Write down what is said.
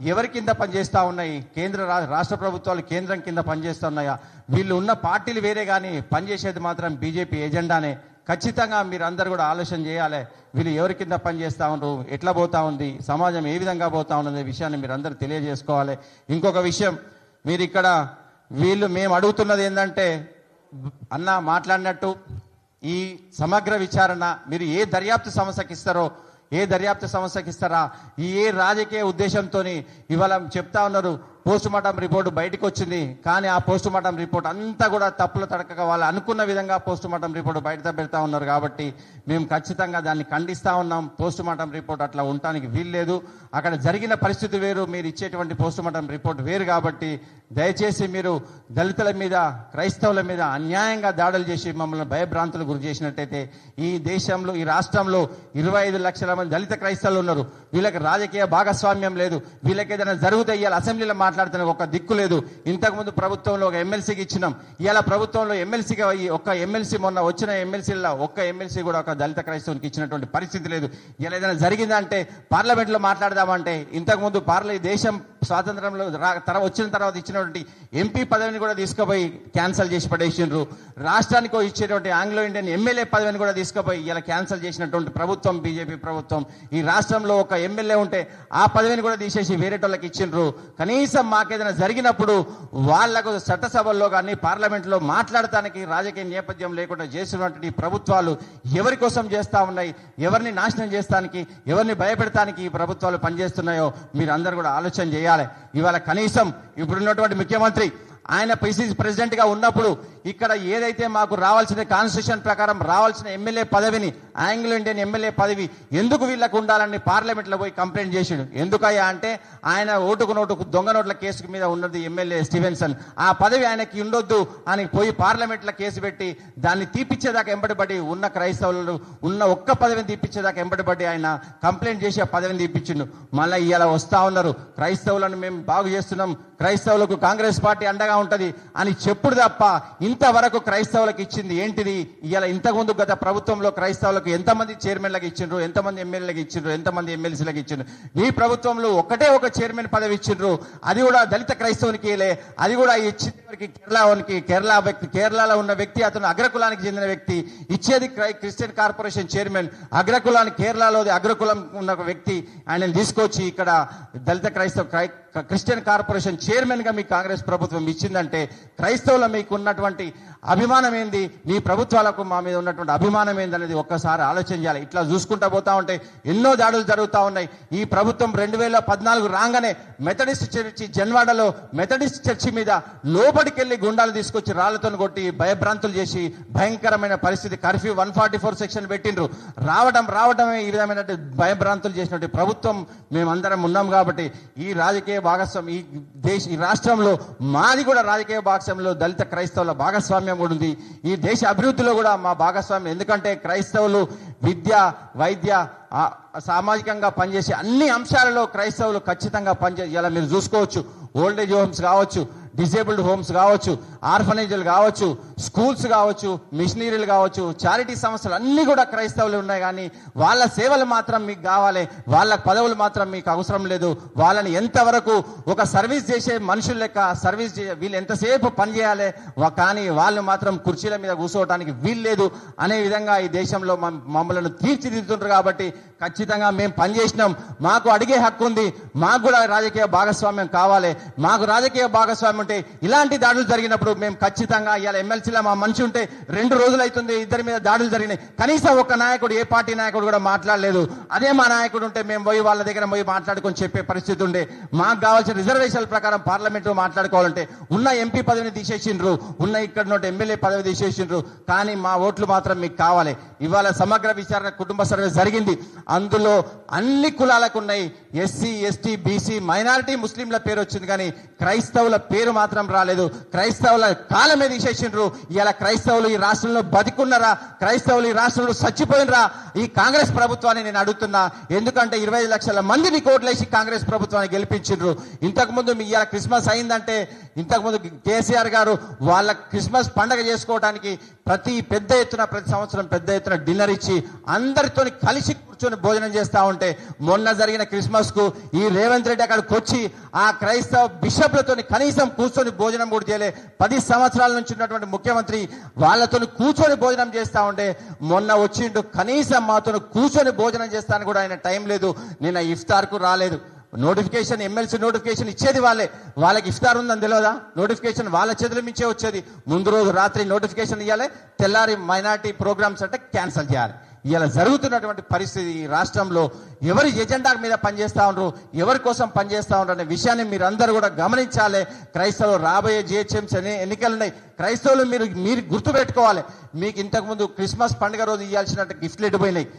ఎవరి కింద పనిచేస్తూ ఉన్నాయి? కేంద్ర రా- రాష్ట్ర ప్రభుత్వాలు కేంద్రం కింద పనిచేస్తూ ఉన్నాయా? వీళ్ళు ఉన్న పార్టీలు వేరే కానీ పనిచేసేది మాత్రం బీజేపీ ఎజెండానే. ఖచ్చితంగా మీరు అందరు కూడా ఆలోచన చేయాలి. వీళ్ళు ఎవరి కింద పనిచేస్తూ ఉన్నారు ఎట్లా పోతా ఉంది? సమాజం ఏ విధంగా పోతా ఉన్నది విషయాన్ని మీరు అందరూ తెలియజేసుకోవాలి. ఇంకొక విషయం మీరు ఇక్కడ వీళ్ళు మేము అడుగుతున్నది ఏంటంటే అన్న మాట్లాడినట్టు ఈ సమగ్ర విచారణ మీరు ఏ దర్యాప్తు సంస్థకి ఇస్తారో ఏ దర్యాప్తు సంస్థకి ఇస్తారా? ఈ ఏ రాజకీయ ఉద్దేశంతో ఇవాళ చెప్తా ఉన్నారు. పోస్టుమార్టం రిపోర్ట్ బయటకు వచ్చింది. కానీ ఆ పోస్టుమార్టం రిపోర్ట్ అంతా కూడా తప్పుల తడకగా వాళ్ళు అనుకున్న విధంగా పోస్టుమార్టం రిపోర్ట్ బయట పెడతా ఉన్నారు కాబట్టి మేము ఖచ్చితంగా దాన్ని ఖండిస్తా ఉన్నాం. పోస్టుమార్టం రిపోర్ట్ అట్లా ఉండటానికి వీల్లేదు. అక్కడ జరిగిన పరిస్థితి వేరు. మీరు ఇచ్చేటువంటి పోస్టుమార్టం రిపోర్ట్ వేరు కాబట్టి దయచేసి మీరు దళితుల మీద క్రైస్తవుల మీద అన్యాయంగా దాడులు చేసి మమ్మల్ని భయభ్రాంతులు గురి చేసినట్టయితే ఈ దేశంలో ఈ రాష్ట్రంలో ఇరవై ఐదు లక్షల మంది దళిత క్రైస్తవులు ఉన్నారు. వీళ్ళకి రాజకీయ భాగస్వామ్యం లేదు. వీళ్ళకి ఏదైనా జరుగుతాయి అసెంబ్లీలో మాట్లాడుతున్న ఒక దిక్కు లేదు. ఇంతకుముందు ప్రభుత్వంలో ఒక ఎమ్మెల్సీకి ఇచ్చినాం. ఇలా ప్రభుత్వంలో ఎమ్మెల్సీగా ఒక్క ఎమ్మెల్సీ మొన్న వచ్చిన ఎమ్మెల్సీలో ఒక్క ఎమ్మెల్సీ కూడా ఒక దళిత క్రైస్తవునికి ఇచ్చినటువంటి పరిస్థితి లేదు. ఇలా ఏదైనా జరిగిందంటే పార్లమెంట్లో మాట్లాడదామంటే ఇంతకుముందు పార్ల దేశం స్వాతంత్రంలో రా- తర్వాత వచ్చిన తర్వాత ఇచ్చినటువంటి ఎంపీ పదవిని కూడా తీసుకుపోయి క్యాన్సిల్ చేసి పడేసిండ్రు. రాష్ట్రానికి ఇచ్చేటువంటి ఆంగ్లో ఇండియన్ ఎమ్మెల్యే పదవిని కూడా తీసుకుపోయి ఇలా క్యాన్సిల్ చేసినటువంటి ప్రభుత్వం బీజేపీ ప్రభుత్వం. ఈ రాష్ట్రంలో ఒక ఎమ్మెల్యే ఉంటే ఆ పదవిని కూడా తీసేసి వేరేటోళ్ళకి ఇచ్చిండ్రు. కనీసం మాకేదైనా జరిగినప్పుడు వాళ్ళకు చట్టసభల్లో కానీ పార్లమెంట్లో మాట్లాడటానికి రాజకీయ నేపథ్యం లేకుండా చేసినటువంటి ప్రభుత్వాలు ఎవరి కోసం చేస్తా ఉన్నాయి ఎవరిని నాశనం చేస్తానికి ఎవరిని భయపెడతానికి ఈ ప్రభుత్వాలు పనిచేస్తున్నాయో మీరు అందరు కూడా ఆలోచన చేయాలి. ఇవాళ కనీసం ఇప్పుడున్నటువంటి ముఖ్యమంత్రి ఆయన పిసిసి ప్రెసిడెంట్గా ఉన్నప్పుడు ఇక్కడ ఏదైతే మాకు రావాల్సిన కాన్స్టిట్యూషన్ ప్రకారం రావాల్సిన ఎమ్మెల్యే పదవిని ఆంగ్లో ఇండియన్ ఎమ్మెల్యే పదవి ఎందుకు వీళ్ళకు ఉండాలని పార్లమెంట్లో పోయి కంప్లైంట్ చేసిండు? ఎందుకయ్యా అంటే ఆయన ఓటుకు నోటుకు దొంగ నోట్ల కేసు మీద ఉన్నది ఎమ్మెల్యే స్టీవెన్సన్. ఆ పదవి ఆయనకి ఉండొద్దు అని పోయి పార్లమెంట్లో కేసు పెట్టి దాన్ని తీపిచ్చేదాకా ఎంబడిపడి ఉన్న క్రైస్తవులు ఉన్న ఒక్క పదవిని తీపిచ్చేదాకా ఎంబడిపడి ఆయన కంప్లైంట్ చేసి ఆ పదవిని తీపిచ్చిండు. మళ్ళీ ఇలా వస్తా ఉన్నారు. క్రైస్తవులను మేము బాగు చేస్తున్నాం. క్రైస్తవులకు కాంగ్రెస్ పార్టీ అండగా ఉంటది అని చెప్పుడు తప్ప ఇంతవరకు క్రైస్తవులకు ఇచ్చింది ఏంటిది? ఇలా ఇంతకుముందు గత ప్రభుత్వంలో క్రైస్తవులకు ఎంతమంది చైర్మన్లకు ఇచ్చిండ్రు? ఎంతమంది ఎమ్మెల్యేలకు ఇచ్చిండ్రు? ఎంతమంది ఎమ్మెల్సీలకు ఇచ్చిండ్రు? ఈ ప్రభుత్వంలో ఒకటే ఒక చైర్మన్ పదవి ఇచ్చిండ్రు. అది కూడా దళిత క్రైస్తవునికి లే. అది కూడా ఇచ్చేవారికి కేరళకి కేరళ వ్యక్తి కేరళలో ఉన్న వ్యక్తి అతను అగ్రకులానికి చెందిన వ్యక్తి. ఇచ్చేది క్రిస్టియన్ కార్పొరేషన్ చైర్మన్. అగ్రకులానికి కేరళలో అగ్రకులం ఉన్న ఒక వ్యక్తి. ఆయనను తీసుకొచ్చి ఇక్కడ దళిత క్రైస్తవ క్రిస్టియన్ కార్పొరేషన్ చైర్మన్గా మీ కాంగ్రెస్ ప్రభుత్వం ఇచ్చిందంటే క్రైస్తవుల మీకు ఉన్నటువంటి అభిమానం ఏంది? మీ ప్రభుత్వాలకు మా మీద ఉన్నటువంటి అభిమానం ఏంది అనేది ఒక్కసారి ఆలోచన చేయాలి ఇట్లా చూసుకుంటా పోతా ఉంటే ఎన్నో దాడులు జరుగుతూ ఉన్నాయి. ఈ ప్రభుత్వం రెండు వేల పద్నాలుగు రాగానే మెథడిస్ట్ చర్చి జన్వాడలో మెథడిస్ట్ చర్చి మీద లోపలికి గుండాలు తీసుకొచ్చి రాళ్ళతో కొట్టి భయభ్రాంతులు చేసి భయంకరమైన పరిస్థితి curfew one forty four section పెట్టిండ్రు. రావడం రావడమే ఈ విధమైన భయభ్రాంతులు చేసినట్టు ప్రభుత్వం మేమందరం ఉన్నాం కాబట్టి ఈ రాజకీయ భాగస్వామ్యం ఈ దేశ ఈ రాష్ట్రంలో మాది కూడా రాజకీయ భాగస్వామ్యంలో దళిత క్రైస్తవుల భాగస్వామ్యం కూడా ఉంది ఈ దేశ అభివృద్ధిలో కూడా మా భాగస్వామ్యం. ఎందుకంటే క్రైస్తవులు విద్య వైద్య సామాజికంగా పనిచేసే అన్ని అంశాలలో క్రైస్తవులు ఖచ్చితంగా పనిచే ఇలా మీరు చూసుకోవచ్చు. ఓల్డేజ్ హోమ్స్ కావచ్చు డిజేబుల్డ్ హోమ్స్ కావచ్చు ఆర్ఫనేజ్లు కావచ్చు స్కూల్స్ కావచ్చు మిషనరీలు కావచ్చు చారిటీ సంస్థలు అన్నీ కూడా క్రైస్తవులు ఉన్నాయి కానీ వాళ్ళ సేవలు మాత్రం మీకు కావాలి వాళ్ళ పదవులు మాత్రం మీకు అవసరం లేదు. వాళ్ళని ఎంతవరకు ఒక సర్వీస్ చేసే మనుషుల లెక్క సర్వీస్ చే వీళ్ళు ఎంతసేపు పని చేయాలి కానీ వాళ్ళు మాత్రం కుర్చీల మీద కూర్చోవడానికి వీలు లేదు అనే విధంగా ఈ దేశంలో మమ్మల్ని తీర్చిదిద్దుతుంటారు కాబట్టి ఖచ్చితంగా మేము పనిచేసినాం మాకు అడిగే హక్కు ఉంది మాకు కూడా రాజకీయ భాగస్వామ్యం కావాలి మాకు రాజకీయ భాగస్వామ్యం ఉంటే ఇలాంటి దాడులు జరిగినప్పుడు మేము ఖచ్చితంగా ఇవాళ ఎమ్మెల్సీలో మా మనిషి ఉంటే రెండు రోజులు అవుతుంది ఇద్దరి మీద దాడులు జరిగినాయి. కనీసం ఒక నాయకుడు ఏ పార్టీ నాయకుడు కూడా మాట్లాడలేదు. అదే మా నాయకుడు ఉంటే మేము పోయి వాళ్ళ దగ్గర పోయి మాట్లాడుకొని చెప్పే పరిస్థితి ఉండే. మాకు కావాల్సిన రిజర్వేషన్ల ప్రకారం పార్లమెంట్లో మాట్లాడుకోవాలంటే ఉన్న ఎంపీ పదవిని తీసేసిండ్రు ఉన్న ఇక్కడ నుండి ఎమ్మెల్యే పదవి తీసేసిండ్రు కానీ మా ఓట్లు మాత్రం మీకు కావాలి. ఇవాళ సమగ్ర విచారణ కుటుంబ సర్వే జరిగింది. అందులో అన్ని కులాలకు ఉన్నాయి. ఎస్సీ ఎస్టీ బీసీ మైనారిటీ ముస్లింల పేరు వచ్చింది కానీ క్రైస్తవుల పేరు మాత్రం రాలేదు. క్రైస్తవుల కాలమే తీసేసిండ్రు ఇలా క్రైస్తవులు ఈ రాష్ట్రంలో బతికున్నారా? క్రైస్తవులు ఈ రాష్ట్రంలో చచ్చిపోయినరా? ఈ కాంగ్రెస్ ప్రభుత్వాన్ని నేను అడుగుతున్నా. ఎందుకంటే ఇరవై లక్షల మందిని కోట్లేసి కాంగ్రెస్ ప్రభుత్వాన్ని గెలిపించిండ్రు. ఇంతకు ముందు మీ ఇలా క్రిస్మస్ అయిందంటే ఇంతకు ముందు కేసీఆర్ గారు వాళ్ళ క్రిస్మస్ పండగ చేసుకోవడానికి ప్రతి పెద్ద ఎత్తున ప్రతి సంవత్సరం పెద్ద ఎత్తున డిన్నర్ ఇచ్చి అందరితోని కలిసి కూర్చొని భోజనం చేస్తా ఉంటే మొన్న జరిగిన క్రిస్మస్కు ఈ రేవంత్ రెడ్డి అక్కడికి వచ్చి ఆ క్రైస్తవ బిషప్లతో కనీసం కూర్చొని భోజనం కూడా చేయలే. పది సంవత్సరాల నుంచి ఉన్నటువంటి ముఖ్యమంత్రి వాళ్ళతో కూర్చొని భోజనం చేస్తా ఉంటే మొన్న వచ్చిండు కనీసం మాతో కూర్చొని భోజనం చేస్తాను కూడా ఆయన టైం లేదు. నిన్న ఇఫ్తార్కు రాలేదు. నోటిఫికేషన్ ఎమ్మెల్సీ నోటిఫికేషన్ ఇచ్చేది వాళ్ళే. వాళ్ళకి ఇఫ్తార్ ఉందని తెలియదా నోటిఫికేషన్ వాళ్ళ చేతుల మించే వచ్చేది. ముందు రోజు రాత్రి నోటిఫికేషన్ ఇవ్వాలి తెల్లారి మైనార్టీ ప్రోగ్రామ్స్ అంటే క్యాన్సిల్ చేయాలి. ఇలా జరుగుతున్నటువంటి పరిస్థితి ఈ రాష్ట్రంలో ఎవరి ఎజెండా మీద పనిచేస్తా ఉండరు ఎవరి కోసం పనిచేస్తా ఉండరు అనే విషయాన్ని మీరు అందరూ కూడా గమనించాలి. క్రైస్తవులు రాబోయే జిహెచ్ఎంసీ అనే ఎన్నికలు ఉన్నాయి? క్రైస్తవులు మీరు మీరు గుర్తుపెట్టుకోవాలి. మీకు ఇంతకుముందు క్రిస్మస్ పండుగ రోజు ఇవ్వాల్సిన గిఫ్ట్లు ఎడిపోయినాయి